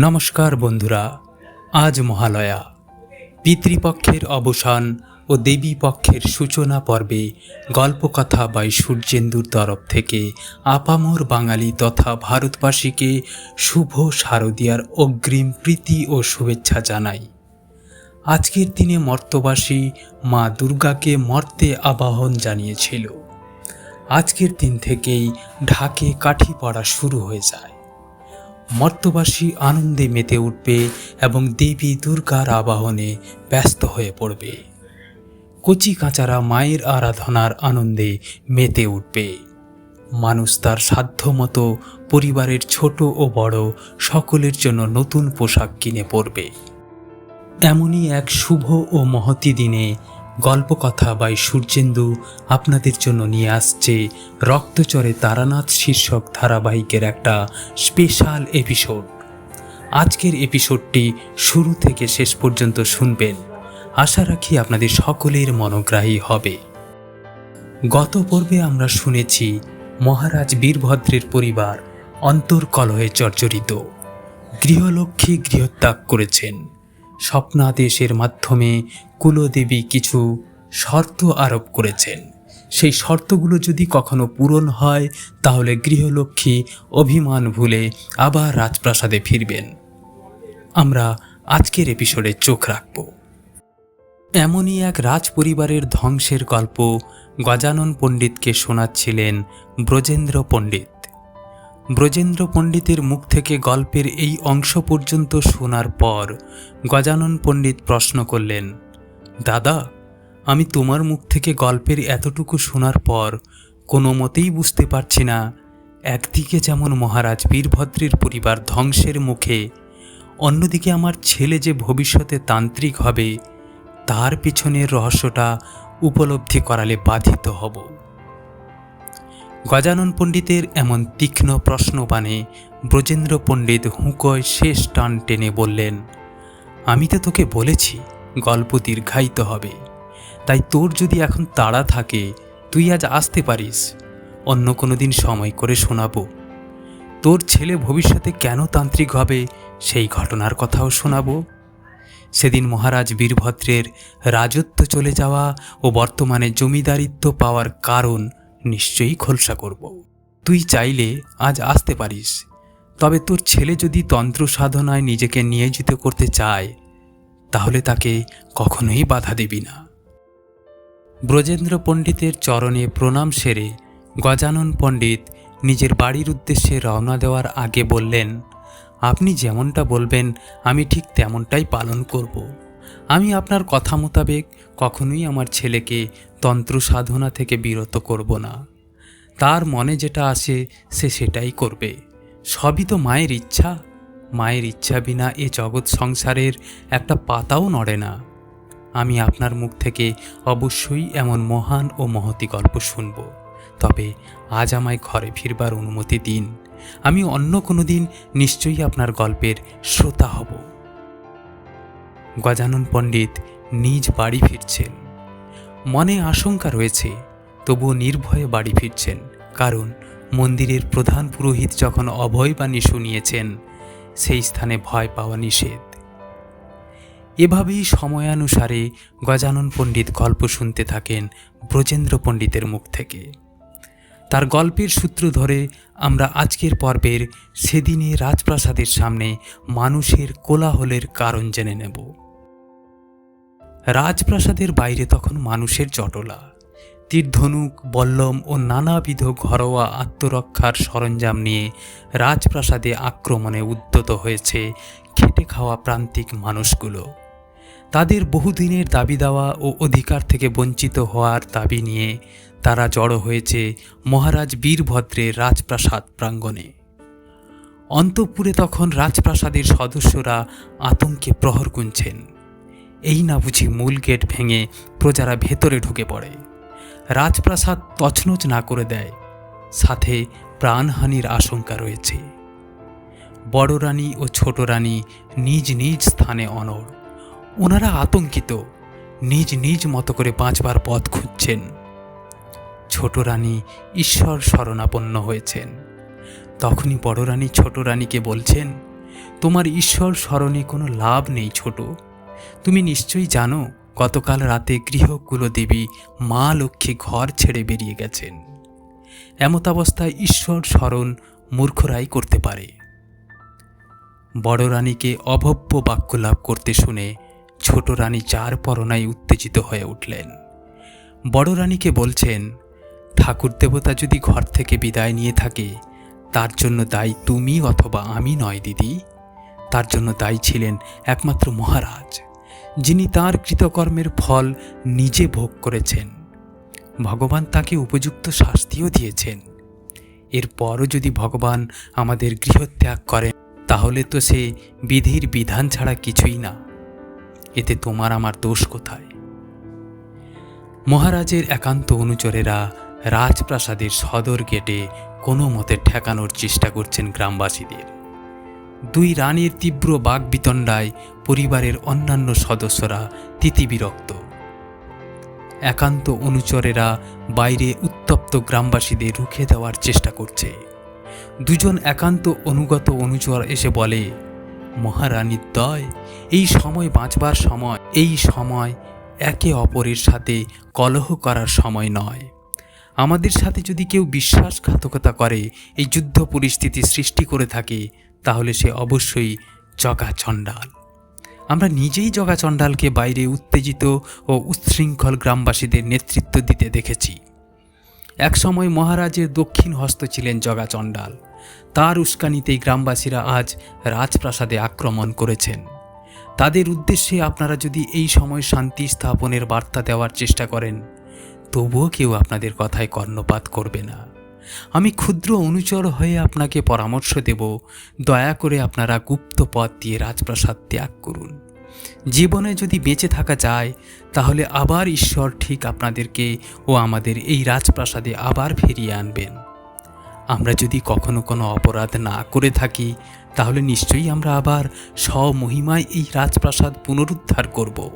নমস্কার বন্ধুরা, আজ মহালয়া। পিতৃপক্ষের অবসান ও দেবী পক্ষের সূচনা পর্বে গল্পকথা বাই সূর্যেন্দুর তরফ থেকে আপামর বাঙালি তথা ভারতবাসীকে শুভ শারদীয়ার অগ্রিম প্রীতি ও শুভেচ্ছা জানাই। আজকের দিনে মর্তবাসী মা দুর্গাকে মর্তে আবাহন জানিয়েছিল। আজকের দিন থেকেই ঢাকে কাঠি পড়া শুরু হয়ে যায়। মর্তবাসী আনন্দে মেতে উঠবে এবং দেবী দুর্গার আবাহনে ব্যস্ত হয়ে পড়বে। কচি কাচারা মায়ের আরাধনার আনন্দে মেতে উঠবে। মানুষ তার সাধ্যমতো পরিবারের ছোট ও বড় সকলের জন্য নতুন পোশাক কিনে পরবে। এমনই এক শুভ ও মহতি দিনে গল্পকথা বাই সূর্যেন্দু আপনাদের জন্য নিয়ে আসছে রক্তচরে তারানাথ শীর্ষক ধারাবাহিকের একটা স্পেশাল এপিসোড। আজকের এপিসোডটি শুরু থেকে শেষ পর্যন্ত শুনবেন। আশা রাখি আপনাদের সকলের মনোগ্রাহী হবে। গত পর্বে আমরা শুনেছি, মহারাজ বীরভদ্রের পরিবার অন্তর্কলহে জর্জরিত। গৃহলক্ষ্মী গৃহত্যাগ করেছেন। স্বপ্নাদেশের মাধ্যমে কুলদেবী কিছু শর্ত আরোপ করেছেন। সেই শর্তগুলো যদি কখনো পূরণ হয়, তাহলে গৃহলক্ষ্মী অভিমান ভুলে আবার রাজপ্রাসাদে ফিরবেন। আমরা আজকের এপিসোডে চোখ রাখব। এমনই এক রাজ পরিবারের ধ্বংসের গল্প গজানন পণ্ডিতকে শোনাচ্ছিলেন ব্রজেন্দ্র পণ্ডিত। ব্রজেন্দ্র পণ্ডিতের মুখ থেকে গল্পের এই অংশ পর্যন্ত শোনার পর গজানন পণ্ডিত প্রশ্ন করলেন, দাদা, আমি তোমার মুখ থেকে গল্পের এতটুকু শোনার পর কোনো মতেই বুঝতে পারছি না। একদিকে যেমন মহারাজ বীরভদ্রের পরিবার ধ্বংসের মুখে, অন্যদিকে আমার ছেলে যে ভবিষ্যতে তান্ত্রিক হবে, তার পিছনের রহস্যটা উপলব্ধি করালে বাধিত হব। গজানন পণ্ডিতের এমন তীক্ষ্ণ প্রশ্নবাণে ব্রজেন্দ্র পণ্ডিত হুঁকয় শেষ টান টেনে বললেন, আমি তো তোকে বলেছি, গল্প দীর্ঘায়িত হবে। তাই তোর যদি এখন তাড়া থাকে, তুই আজ আসতে পারিস। অন্য কোনো দিন সময় করে শোনাবো। তোর ছেলে ভবিষ্যতে কেন তান্ত্রিক হবে, সেই ঘটনার কথাও শোনাবো। সেদিন মহারাজ বীরভদ্রের রাজত্ব চলে যাওয়া ও বর্তমানে জমিদারিত্ব পাওয়ার কারণ নিশ্চয়ই খোলসা করব। তুই চাইলে আজ আসতে পারিস। তবে তোর ছেলে যদি তন্ত্র সাধনায় নিজেকে নিয়োজিত করতে চায়, তাহলে তাকে কখনোই বাধা দিবি না। ব্রজেন্দ্র পণ্ডিতের চরণে প্রণাম সেরে গজানন পণ্ডিত নিজের বাড়ির উদ্দেশ্যে রওনা দেওয়ার আগে বললেন, আপনি যেমনটা বলবেন, আমি ঠিক তেমনটাই পালন করব। আমি আপনার কথা মোতাবেক কখনোই আমার ছেলেকে তন্ত্র সাধনা থেকে বিরত করব না। তার মনে যেটা আসে, সে সেটাই করবে। সবই তো মায়ের ইচ্ছা। মায়ের ইচ্ছা বিনা এ জগৎ সংসারের একটা পাতাও নড়ে না। আমি আপনার মুখ থেকে অবশ্যই এমন মহান ও মহতি গল্প শুনব। তবে আজ আমায় ঘরে ফিরবার অনুমতি দিন। আমি অন্য কোনো দিন নিশ্চয়ই আপনার গল্পের শ্রোতা হব। গজানন পণ্ডিত নিজ বাড়ি ফিরছেন। মনে আশঙ্কা রয়েছে, তবুও নির্ভয়ে বাড়ি ফিরছেন, কারণ মন্দিরের প্রধান পুরোহিত যখন অভয়বাণী শুনিয়েছেন, সেই স্থানে ভয় পাওয়া নিষেধ। এভাবেই সময়ানুসারে গজানন পণ্ডিত গল্প শুনতে থাকেন ব্রজেন্দ্র পণ্ডিতের মুখ থেকে। তার গল্পের সূত্র ধরে আমরা আজকের পর্বের সেদিনে রাজপ্রাসাদের সামনে মানুষের কোলাহলের কারণ জেনে নেব। রাজপ্রাসাদের বাইরে তখন মানুষের জটলা। তীরধনুক, বল্লম ও নানাবিধ ঘরোয়া আত্মরক্ষার সরঞ্জাম নিয়ে রাজপ্রাসাদে আক্রমণে উদ্যত হয়েছে খেটে খাওয়া প্রান্তিক মানুষগুলো। তাদের বহুদিনের দাবি দেওয়া ও অধিকার থেকে বঞ্চিত হওয়ার দাবি নিয়ে তারা জড়ো হয়েছে মহারাজ বীরভদ্রের রাজপ্রাসাদ প্রাঙ্গণে। অন্তঃপুরে তখন রাজপ্রাসাদের সদস্যরা আতঙ্কে প্রহর গুনছেন। এই না বুঝি মূল গেট ভেঙে প্রজারা ভেতরে ঢুকে পড়ে। রাজপ্রাসাদ তছনছ না করে দেয়, সাথে প্রাণহানির আশঙ্কা রয়েছে। বড় রানী ও ছোট রানী নিজ নিজ স্থানে অনড়। ওনারা আতঙ্কিত, নিজ নিজ মতো করে বাঁচবার পথ খুঁজছেন। ছোট রানী ঈশ্বর শরণাপন্ন হয়েছেন। তখনই বড় রানী ছোট রানীকে বলছেন, তোমার ঈশ্বর স্মরণে কোনো লাভ নেই ছোট। তুমি নিশ্চয়ই জানো, গতকাল রাতে গৃহকুলো দেবী মা লক্ষ্মী ঘর ছেড়ে বেরিয়ে গেছেন। এমতাবস্থায় ঈশ্বর স্মরণ মূর্খরাই করতে পারে। বড় রানীকে অভব্য বাক্য লাভ করতে শুনে ছোট রানী চার পরনায় উত্তেজিত হয়ে উঠলেন। বড় রানীকে বলছেন, ঠাকুর দেবতা যদি ঘর থেকে বিদায় নিয়ে থাকে, তার জন্য দায়ী তুমি অথবা আমি নয়, দিদি। তার জন্য দায়ী ছিলেন একমাত্র মহারাজ। যিনি তার কৃতকর্মের ফল নিজে ভোগ করেছেন। ভগবান তাকে উপযুক্ত শাস্তিও দিয়েছেন। এরপরও যদি ভগবান আমাদের গৃহত্যাগ করেন, তাহলে তো সে বিধির বিধান ছাড়া কিছুই না। এতে তোমার আমার দোষ কোথায়? মহারাজের একান্ত অনুচরেরা রাজপ্রাসাদের সদর গেটে কোনো মতে ঠেকানোর চেষ্টা করছেন গ্রামবাসীদের। দুই রানীর তীব্র বাগবিতণ্ডায় পরিবারের অন্যান্য সদস্যরা তিতিবিরক্ত। একান্ত অনুচরেরা বাইরে উত্তপ্ত গ্রামবাসীদের রুখে দেওয়ার চেষ্টা করছে। দুজন একান্ত অনুগত অনুচর এসে বলে, মহারানীর দয়, এই সময় বাঁচবার সময়, এই সময় একে অপরের সাথে কলহ করার সময় নয়। আমাদের সাথে যদি কেউ বিশ্বাসঘাতকতা করে, এই যুদ্ধ পরিস্থিতি সৃষ্টি করে থাকে তাহলে সে অবশ্যই জগা চণ্ডাল আমরা নিজেই জগা চণ্ডালকে বাইরে উত্তেজিত ও উচ্ছৃঙ্খল গ্রামবাসীদের নেতৃত্ব দিতে দেখেছি। একসময় মহারাজের দক্ষিণ হস্ত ছিলেন জগা চণ্ডাল তার উস্কানিতেই গ্রামবাসীরা আজ রাজপ্রাসাদে আক্রমণ করেছেন। তাদের উদ্দেশ্যে আপনারা যদি এই সময় শান্তি স্থাপনের বার্তা দেওয়ার চেষ্টা করেন, তবুও কেউ আপনাদের কথায় কর্ণপাত করবে না। আমি ক্ষুদ্র অনুচর হয়ে আপনাকে পরামর্শ দেব। দয়া করে আপনারা গুপ্ত পথ দিয়ে রাজপ্রাসাদ ত্যাগ করুন। জীবনে যদি বেঁচে থাকা যায়, তাহলে আবার ঈশ্বর ঠিক আপনাদেরকে ও আমাদের এই রাজপ্রাসাদে আবার ফিরিয়ে আনবেন। আমরা যদি কখনো কোনো অপরাধ না করে থাকি, তাহলে নিশ্চয়ই আমরা আবার স্বমহিমায় এই রাজপ্রাসাদ পুনরুদ্ধার করব।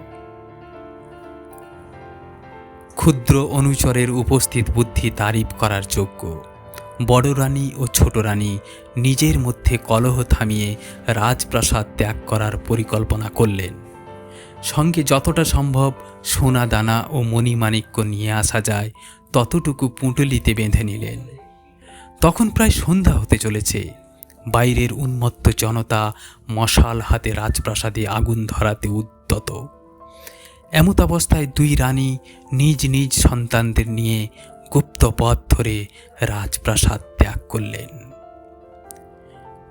ক্ষুদ্র অনুচরের উপস্থিত বুদ্ধি তারিফ করার যোগ্য। বড় রানী ও ছোট রানী নিজের মধ্যে কলহ থামিয়ে রাজপ্রাসাদ ত্যাগ করার পরিকল্পনা করলেন। সঙ্গে যতটা সম্ভব সোনা দানা ও মণিমাণিক্য নিয়ে আসা যায়, ততটুকু পুঁটলিতে বেঁধে নিলেন। তখন প্রায় সন্ধ্যা হতে চলেছে। বাইরের উন্মত্ত জনতা মশাল হাতে রাজপ্রাসাদে আগুন ধরাতে উদ্যত। এমত অবস্থায় দুই রানী নিজ নিজ সন্তানদের নিয়ে গুপ্ত পথ ধরে রাজপ্রাসাদ ত্যাগ করলেন।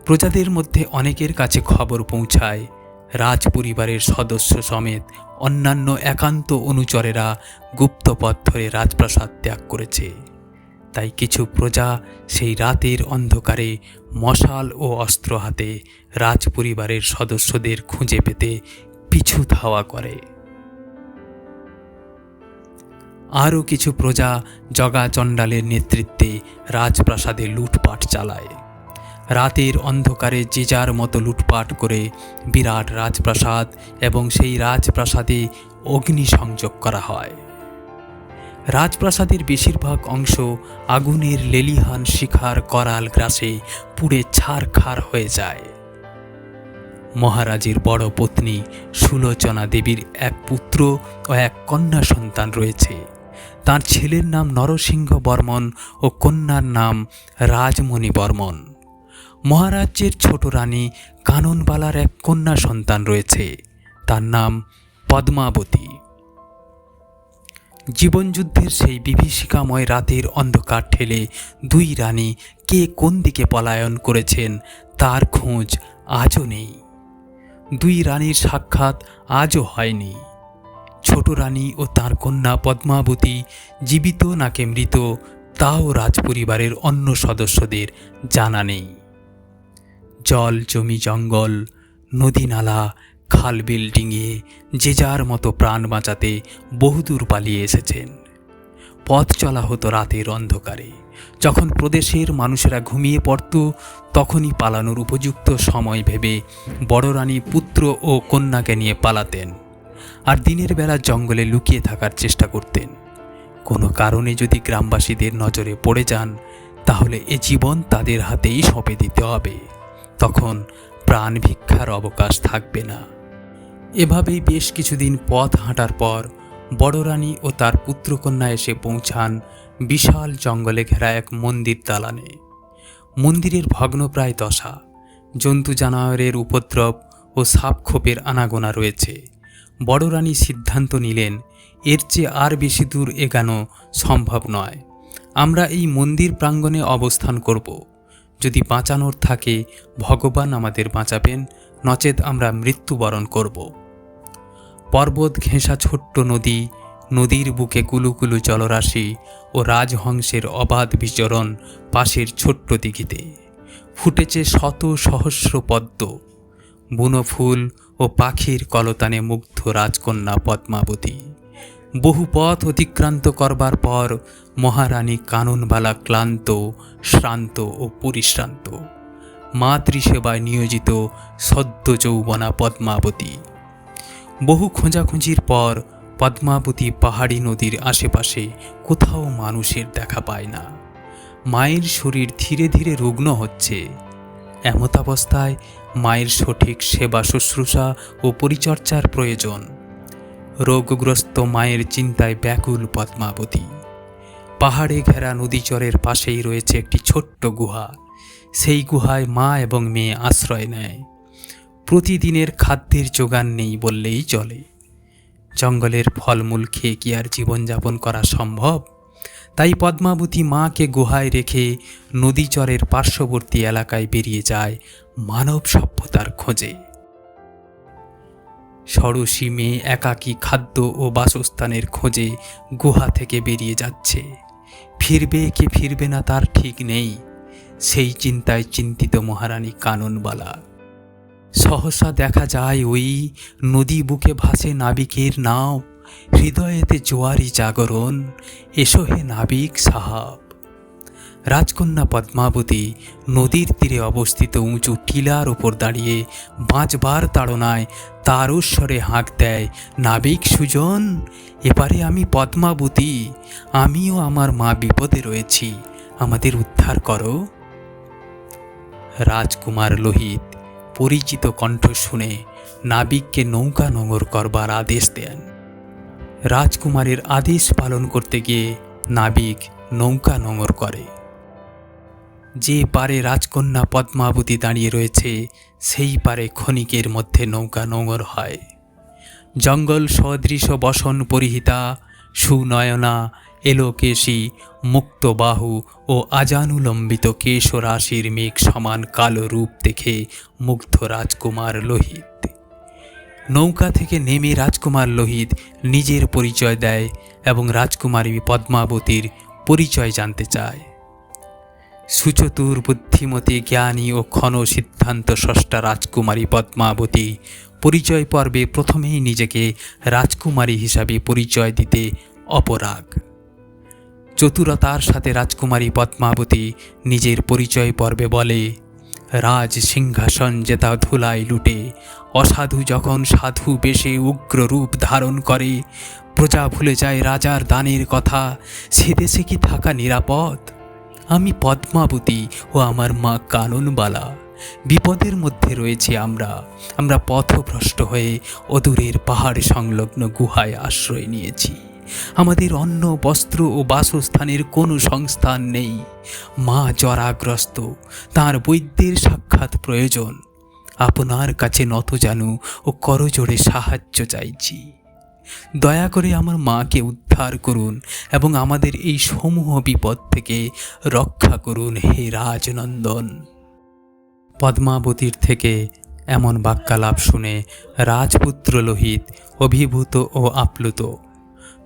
প্রজাদের মধ্যে অনেকের কাছে খবর পৌঁছায় রাজ পরিবারের সদস্য সমেত অন্যান্য একান্ত অনুচরেরা গুপ্ত পথ ধরে রাজপ্রাসাদ ত্যাগ করেছে। তাই কিছু প্রজা সেই রাতের অন্ধকারে মশাল ও অস্ত্র হাতে রাজ পরিবারের সদস্যদের খুঁজে পেতে পিছু ধাওয়া করে। আরও কিছু প্রজা জগা চণ্ডালের নেতৃত্বে রাজপ্রাসাদে লুটপাট চালায়। রাতের অন্ধকারে যে যার মতো লুটপাট করে বিরাট রাজপ্রাসাদ এবং সেই রাজপ্রাসাদে অগ্নি সংযোগ করা হয়। রাজপ্রাসাদের বেশিরভাগ অংশ আগুনের লেলিহান শিখার করাল গ্রাসে পুড়ে ছারখার হয়ে যায়। মহারাজের বড় পত্নী সুলোচনা দেবীর এক পুত্র ও এক কন্যা সন্তান রয়েছে। তার ছেলের নাম নরসিংহ বর্মন ও কন্যার নাম রাজমণি বর্মন। মহারাজ্যের ছোট রানী কাননবালার এক কন্যা সন্তান রয়েছে। তার নাম পদ্মাবতী। জীবনযুদ্ধের সেই বিভীষিকাময় রাতের অন্ধকার ঠেলে দুই রানী কে কোন দিকে পলায়ন করেছেন তার খোঁজ আজও নেই। দুই রানীর সাক্ষাৎ আজও হয়নি। ছোট রানী ও তার কন্যা পদ্মাবতী জীবিত নাকে মৃত, তাও রাজপরিবারের অন্য সদস্যদের জানা নেই। জল, জমি, জঙ্গল, নদী নালা, খাল বিল ডিঙিয়ে যে যার মতো প্রাণ বাঁচাতে বহুদূর পালিয়ে এসেছেন। পথ চলা হতো রাতের অন্ধকারে। যখন প্রদেশের মানুষেরা ঘুমিয়ে পড়ত, তখনই পালানোর উপযুক্ত সময় ভেবে বড় রানী পুত্র ও কন্যাকে নিয়ে পালাতেন। আর দিনের বেলা জঙ্গলে লুকিয়ে থাকার চেষ্টা করতেন। কোনো কারণে যদি গ্রামবাসীদের নজরে পড়ে যান, তাহলে এ জীবন তাদের হাতেই সঁপে দিতে হবে। তখন প্রাণ ভিক্ষার অবকাশ থাকবে না। এভাবেই বেশ কিছুদিন পথ হাঁটার পর বড় রানী ও তার পুত্রকন্যা এসে পৌঁছান বিশাল জঙ্গলে ঘেরা এক মন্দির দালানে। মন্দিরের ভগ্নপ্রায় দশা, জন্তু জানোয়ারের উপদ্রব ও সাপখোপের আনাগোনা রয়েছে। বড় রানী সিদ্ধান্ত নিলেন, এর চেয়ে আর বেশি দূর এগানো সম্ভব নয়। আমরা এই মন্দির প্রাঙ্গণে অবস্থান করব। যদি বাঁচানোর থাকে, ভগবান আমাদের বাঁচাবেন, নচেত আমরা মৃত্যুবরণ করব। পর্বত ঘেঁষা ছোট্ট নদী, নদীর বুকে কুলুকুলু জলরাশি ও রাজহংসের অবাধ বিচরণ পাশের ছোট্ট দিঘিতে। ফুটেছে শত সহস্র পদ্ম। বুনো ফুল ও পাখির কলতানে মুগ্ধ রাজকন্যা পদ্মাবতী। বহু পথ অতিক্রান্ত করবার পর মহারানী কাননবালা ক্লান্ত, শ্রান্ত ও পরিশ্রান্ত। মাতৃসেবায় নিয়োজিত সদ্য যৌবনা পদ্মাবতী। বহু খোঁজাখুঁজির পর পদ্মাবতী পাহাড়ি নদীর আশেপাশে কোথাও মানুষের দেখা পায় না। মায়ের শরীর ধীরে ধীরে রুগ্ন হচ্ছে। এমতাবস্থায় মায়ের সঠিক সেবা শুশ্রূষা ও পরিচর্যার প্রয়োজন। রোগগ্রস্ত মায়ের চিন্তায় ব্যাকুল পদ্মাবতী। পাহাড়ে ঘেরা নদীচরের পাশেই রয়েছে একটি ছোট্ট গুহা। সেই গুহায় মা এবং মেয়ে আশ্রয় নেয়। প্রতিদিনের খাদ্যের যোগান নেই বললেই চলে। জঙ্গলের ফলমূল খেয়ে কি আর জীবনযাপন করা সম্ভব? তাই পদ্মাবতী মাকে গুহায় রেখে নদীচরের পার্শ্ববর্তী এলাকায় বেরিয়ে যায় মানব সভ্যতার খোঁজে। ষড়সী মেয়ে একাকী খাদ্য ও বাসস্থানের খোঁজে গুহা থেকে বেরিয়ে যাচ্ছে। ফিরবে কি ফিরবে না তার ঠিক নেই। সেই চিন্তায় চিন্তিত মহারানী কাননবালা। সহসা দেখা যায় ওই নদী বুকে ভাসে নাবিকের নাও। হৃদয়েতে জোয়ারি জাগরণ, এসো হে নাবিক সাহাব। রাজকন্যা পদ্মাবতী নদীর তীরে অবস্থিত উঁচু টিলার উপর দাঁড়িয়ে বাঁচবার তাড়নায় তারস্বরে হাঁক দেয়, নাবিক সুজন, এপারে আমি পদ্মাবতী, আমিও আমার মা বিপদে রয়েছি, আমাদের উদ্ধার করো। রাজকুমার লোহিত পরিচিত কণ্ঠ শুনে নাবিককে নৌকা নোঙর করবার আদেশ দেন। রাজকুমারের আদেশ পালন করতে গিয়ে নাবিক নৌকা নোঙর করে। যে পারে রাজকন্যা পদ্মাবতী দাঁড়িয়ে রয়েছে, সেই পারে ক্ষণিকের মধ্যে নৌকা নোঙর হয়। জঙ্গল সদৃশ বসন পরিহিতা, সুনয়না, এলোকেশী, মুক্তবাহু ও আজানুলম্বিত কেশরাশির মেঘ সমান কালো রূপ দেখে মুগ্ধ রাজকুমার লোহিত। নৌকা থেকে নেমে রাজকুমার লোহিত নিজের পরিচয় দেয় এবং রাজকুমারী পদ্মাবতীর পরিচয় জানতে চায়। সুচতুর বুদ্ধিমতী জ্ঞানী ও ক্ষণ সিদ্ধান্ত ষষ্ঠা রাজকুমারী পদ্মাবতী পরিচয় পর্বে প্রথমেই নিজেকে রাজকুমারী হিসাবে পরিচয় দিতে অপরাগ। চতুরতার সাথে রাজকুমারী পদ্মাবতী নিজের পরিচয় পর্বে বলে রাজ সিংহাসন জেতা ধুলায় লুটে, অসাধু যখন সাধু বেশে উগ্র রূপ ধারণ করে, প্রজা ভুলে যায় রাজার দানের কথা, সে দেশে কি থাকা নিরাপদ? আমি পদ্মাবতী ও আমার মা কাননবালা, বিপদের মধ্যে রয়েছে আমরা। আমরা পথভ্রষ্ট হয়ে অদূরের পাহাড় সংলগ্ন গুহায় আশ্রয় নিয়েছি। আমাদের অন্ন, বস্ত্র ও বাসস্থানের কোনো সংস্থান নেই। মা জরাগ্রস্ত, তার বৈদ্যের সাক্ষাৎ প্রয়োজন। আপনার কাছে নত জানু ও করজোড়ে সাহায্য চাইছি। দয়া করে আমার মাকে উদ্ধার করুন এবং আমাদের এই সমূহ বিপদ থেকে রক্ষা করুন হে রাজনন্দন। পদ্মাবতীর থেকে এমন বাক্যালাপ শুনে রাজপুত্র লোহিত অভিভূত ও আপ্লুত।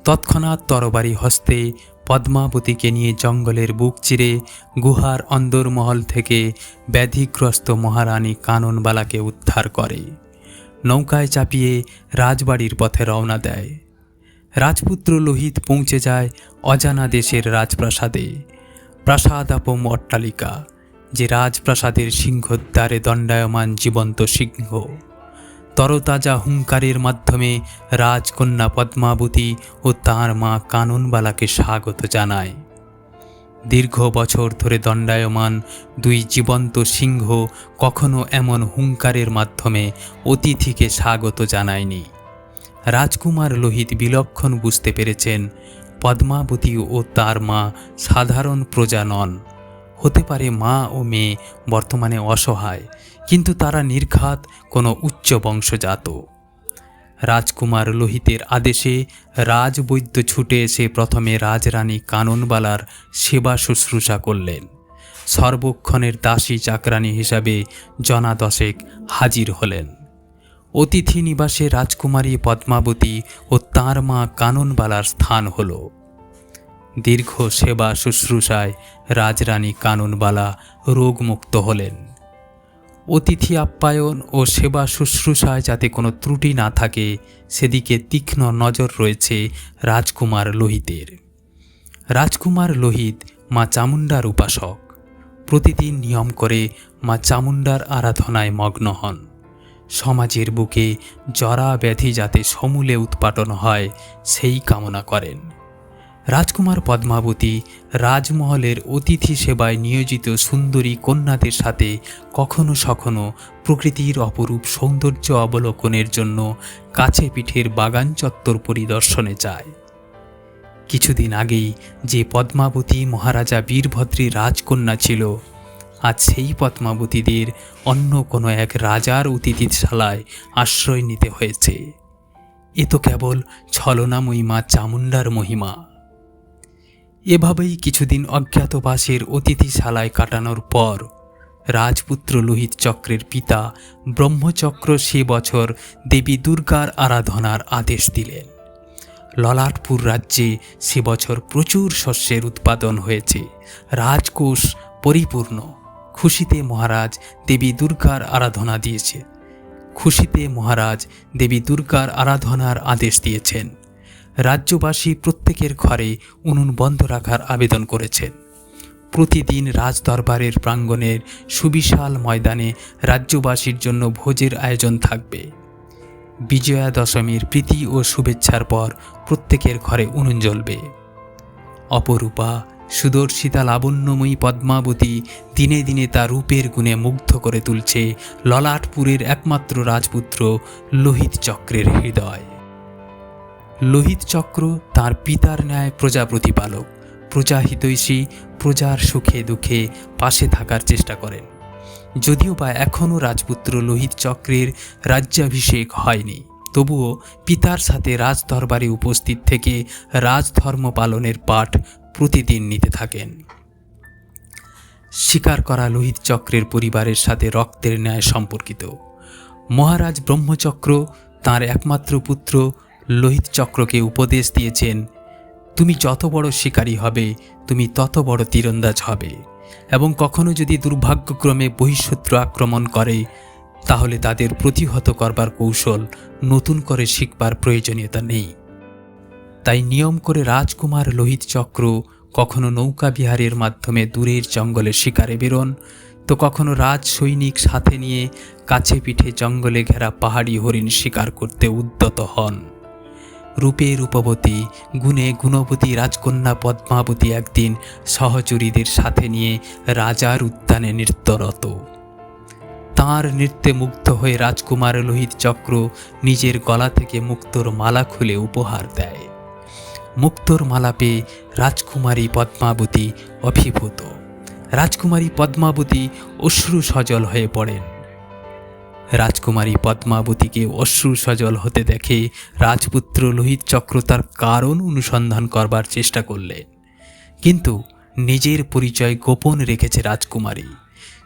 তৎক্ষণাৎ তরবারি হস্তে পদ্মাবতীকে নিয়ে জঙ্গলের বুক চিরে গুহার অন্দরমহল থেকে ব্যাধিগ্রস্ত মহারানী কাননবালাকে উদ্ধার করে। নৌকায় চাপিয়ে রাজবাড়ির পথে রওনা দেয়। রাজপুত্র লোহিত পৌঁছে যায় অজানা দেশের রাজপ্রাসাদে। প্রাসাদাপম অট্টালিকা, যে রাজপ্রাসাদের সিংহদ্বারে দণ্ডায়মান জীবন্ত সিংহ। তরতাজা হুঙ্কারের মাধ্যমে রাজকন্যা পদ্মাবতী ও তার মা কাননবালাকে স্বাগত জানায়। দীর্ঘ বছর ধরে দণ্ডায়মান দুই জীবন্ত সিংহ কখনো এমন হুঙ্কারের মাধ্যমে অতিথিকে স্বাগত জানায়নি। রাজকুমার লোহিত বিলক্ষণ বুঝতে পেরেছেন, পদ্মাবতী ও তার মা সাধারণ প্রজা নন। হতে পারে মা ও মেয়ে বর্তমানে অসহায়, কিন্তু তারা নির্ঘাত কোনো উচ্চ বংশজাত রাজকুমার লোহিতের আদেশে রাজবৈদ্য ছুটে এসে প্রথমে রাজরানী কাননবালার সেবা শুশ্রূষা করলেন। সর্বক্ষণের দাসী চাকরানী হিসাবে জনা দশেক হাজির হলেন। অতিথি নিবাসে রাজকুমারী পদ্মাবতী ও তাঁর মা কাননবালার স্থান হল। দীর্ঘ সেবা শুশ্রূষায় রাজরানী কাননবালা রোগমুক্ত হলেন। অতিথি আপ্যায়ন ও সেবা শুশ্রূষায় যাতে কোনো ত্রুটি না থাকে, সেদিকে তীক্ষ্ণ নজর রয়েছে রাজকুমার লোহিতের। রাজকুমার লোহিত মা চামুণ্ডার উপাসক। প্রতিদিন নিয়ম করে মা চামুণ্ডার আরাধনায় মগ্ন হন। সমাজের বুকে জরা ব্যাধি যাতে সমূলে উৎপাটন হয়, সেই কামনা করেন। রাজকুমার পদ্মাবতী রাজমহলের অতিথি সেবায় নিয়োজিত সুন্দরী কন্যাদের সাথে কখনো সখনো প্রকৃতির অপরূপ সৌন্দর্য অবলোকনের জন্য কাছে পিঠের বাগান চত্বর পরিদর্শনে যায়। কিছুদিন আগেই যে পদ্মাবতী মহারাজা বীরভদ্রী রাজকন্যা ছিল, আজ সেই পদ্মাবতীদের অন্য কোনো এক রাজার অতিথিশালায় আশ্রয় নিতে হয়েছে। এ তো কেবল ছলনাময়ী মা চামুণ্ডার মহিমা। এভাবেই কিছুদিন অজ্ঞাতবাসের অতিথিশালায় কাটানোর পর, রাজপুত্র লোহিত চক্রের পিতা ব্রহ্মচক্র সে বছর দেবী দুর্গার আরাধনার আদেশ দিলেন। ললাটপুর রাজ্যে সে বছর প্রচুর শস্যের উৎপাদন হয়েছে। রাজকোষ পরিপূর্ণ। খুশিতে মহারাজ দেবী দুর্গার আরাধনা দিয়েছে। খুশিতে মহারাজ দেবী দুর্গার আরাধনার আদেশ দিয়েছেন। রাজ্যবাসী প্রত্যেকের ঘরে উনুন বন্ধ রাখার আবেদন করেছেন প্রতিদিন রাজদরবারের প্রাঙ্গণের সুবিশাল ময়দানে রাজ্যবাসীর জন্য ভোজের আয়োজন থাকবে। বিজয়া দশমীর প্রীতি ও শুভেচ্ছার পর প্রত্যেকের ঘরে উনুন জ্বলবে। অপরূপা, সুদর্শিতা লাবণ্যময়ী পদ্মাবতী দিনে দিনে তার রূপের গুণে মুগ্ধ করে তুলছে ললাটপুরের একমাত্র রাজপুত্র লোহিত চক্রের হৃদয়। লোহিত চক্র তার পিতার ন্যায় প্রজা প্রতিপালক প্রজা হিতৈষী প্রজার সুখে দুঃখে পাশে থাকার চেষ্টা করেন। যদিও বা এখনও রাজপুত্র লোহিত চক্রের রাজ্যাভিষেক হয়নি, তবুও পিতার সাথে রাজদরবারে উপস্থিত থেকে রাজধর্ম পালনের পাঠ প্রতিদিন নিতে থাকেন। স্বীকার করা লোহিত চক্রের পরিবারের সাথে রক্তের ন্যায় সম্পর্কিত। মহারাজ ব্রহ্মচক্র তার একমাত্র পুত্র লোহিত চক্রকে উপদেশ দিয়েছেন, তুমি যত বড় শিকারী হবে, তুমি তত বড় তীরন্দাজ হবে। এবং কখনো যদি দুর্ভাগ্যক্রমে বহিঃশত্রু আক্রমণ করে, তাহলে তাদের প্রতিহত করবার কৌশল নতুন করে শিখবার প্রয়োজনীয়তা নেই। তাই নিয়ম করে রাজকুমার লোহিত চক্র কখনো নৌকা বিহারের মাধ্যমে দূরের জঙ্গলে শিকারে বেরোন, তো কখনো রাজ সৈনিক সাথে নিয়ে কাছে পিঠে জঙ্গলে ঘেরা পাহাড়ি হরিণ শিকার করতে উদ্যত হন। রূপে রূপবতী, গুণে গুণবতী রাজকন্যা পদ্মাবতী একদিন সহচরীদের সাথে নিয়ে রাজার উদ্যানে নৃত্যরত। তাঁর নৃত্যে মুগ্ধ হয়ে রাজকুমার লোহিত চক্র নিজের গলা থেকে মুক্তোর মালা খুলে উপহার দেয়। মুক্তোর মালা পেয়ে রাজকুমারী পদ্মাবতী অভিভূত। রাজকুমারী পদ্মাবতী অশ্রু সজল হয়ে পড়েন। রাজকুমারী পদ্মাবতীকে অশ্রু সজল হতে দেখে রাজপুত্র লোহিত চক্র তার কারণ অনুসন্ধান করবার চেষ্টা করলেন। কিন্তু নিজের পরিচয় গোপন রেখেছে রাজকুমারী।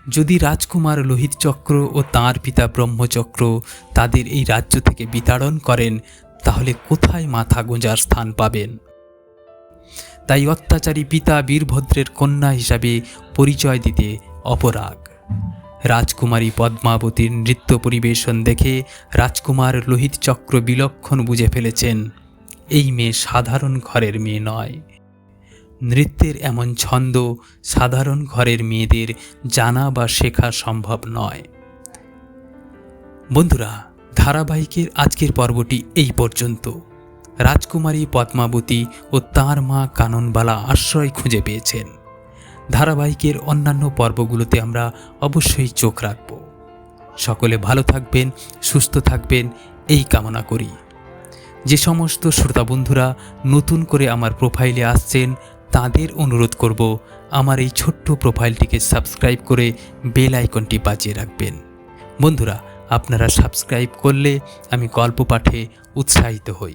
যদি রাজকুমার লোহিত চক্র ও তাঁর পিতা ব্রহ্মচক্র তাদের এই রাজ্য থেকে বিতাড়ন করেন, তাহলে কোথায় মাথা গোঁজার স্থান পাবেন? তাই অত্যাচারী পিতা বীরভদ্রের কন্যা হিসাবে পরিচয় দিতে অপরাগ। রাজকুমারী পদ্মাবতীর নৃত্য পরিবেশন দেখে রাজকুমার লোহিত চক্র বিলক্ষণ বুঝে ফেলেছেন, এই মেয়ে সাধারণ ঘরের মেয়ে নয়। নৃত্যের এমন ছন্দ সাধারণ ঘরের মেয়েদের জানা বা শেখা সম্ভব নয়। বন্ধুরা, ধারাবাহিকের আজকের পর্বটি এই পর্যন্ত। রাজকুমারী পদ্মাবতী ও তাঁর মা কাননবালা আশ্রয় খুঁজে পেয়েছেন। ধারাবাহিকের অন্যান্য পর্বগুলোতে আমরা অবশ্যই চোখ রাখব। সকলে ভালো থাকবেন, সুস্থ থাকবেন, এই কামনা করি। যে সমস্ত শ্রোতা বন্ধুরা নতুন করে আমার প্রোফাইলে আসছেন, তাদের অনুরোধ করব আমার এই ছোট্ট প্রোফাইলটিকে সাবস্ক্রাইব করে বেল আইকনটি বাজিয়ে রাখবেন। বন্ধুরা, আপনারা সাবস্ক্রাইব করলে আমি গল্প পাঠে উৎসাহিত হই।